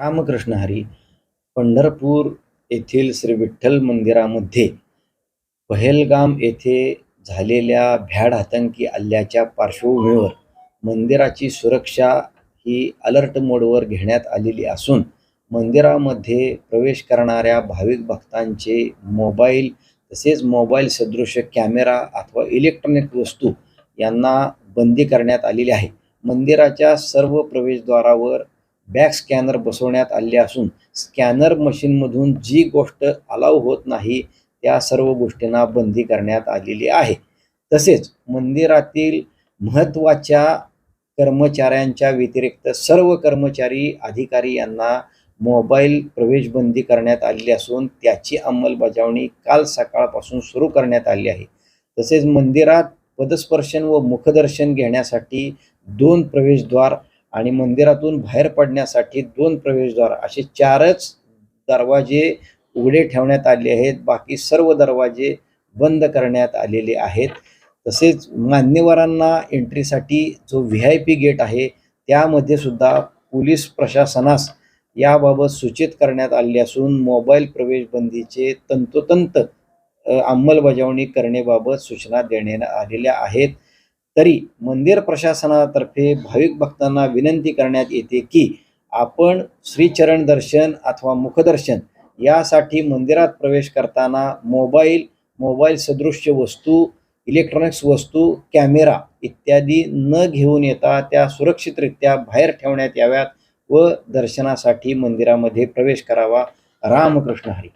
रामकृष्ण हरी पंढरपूर येथील श्री विठ्ठल मंदिरामध्ये पहेलगाम येथे झालेल्या भ्याड आतंकी हल्ल्याच्या पार्श्वभूमीवर मंदिराची सुरक्षा ही अलर्ट मोडवर घेण्यात आलेली असून मंदिरामध्ये प्रवेश करणाऱ्या भाविक भक्तांचे मोबाईल तसेच मोबाईल सदृश कॅमेरा अथवा इलेक्ट्रॉनिक वस्तू यांना बंदी करण्यात आलेली आहे. मंदिराच्या सर्व प्रवेशद्वारावर बॅक स्कॅनर बसवण्यात आले असून स्कॅनर मशीनमधून जी गोष्ट अलाव होत नाही त्या सर्व गोष्टींना बंदी करण्यात आलेली आहे. तसेच मंदिरातील महत्त्वाच्या कर्मचाऱ्यांच्या व्यतिरिक्त सर्व कर्मचारी अधिकारी यांना मोबाईल प्रवेशबंदी करण्यात आलेली असून त्याची अंमलबजावणी काल सकाळपासून सुरू करण्यात आली आहे. तसेच मंदिरात पदस्पर्शन व मुखदर्शन घेण्यासाठी दोन प्रवेशद्वार आणि मंदिरातून बाहेर पडण्यासाठी दोन प्रवेशद्वार असे चारच दरवाजे उघडे ठेवण्यात आले आहेत. बाकी सर्व दरवाजे बंद करण्यात आलेले आहेत. तसेच मान्यवरांना एंट्रीसाठी जो व्ही आय पी गेट आहे त्यामध्ये सुद्धा पोलीस प्रशासनास याबाबत सूचित करण्यात आले असून मोबाईल प्रवेशबंदीचे तंतोतंत अंमलबजावणी करण्याबाबत सूचना देण्यात आलेल्या आहेत. तरी मंदिर प्रशासनातर्फे भाविक भक्तांना विनंती करण्यात येते की आपण श्रीचरण दर्शन अथवा मुखदर्शन यासाठी मंदिरात प्रवेश करताना मोबाईल मोबाईल सदृश्य वस्तू इलेक्ट्रॉनिक्स वस्तू कॅमेरा इत्यादी न घेऊन येता त्या सुरक्षितरित्या बाहेर ठेवण्यात याव्यात व दर्शनासाठी मंदिरामध्ये प्रवेश करावा. रामकृष्ण हरी.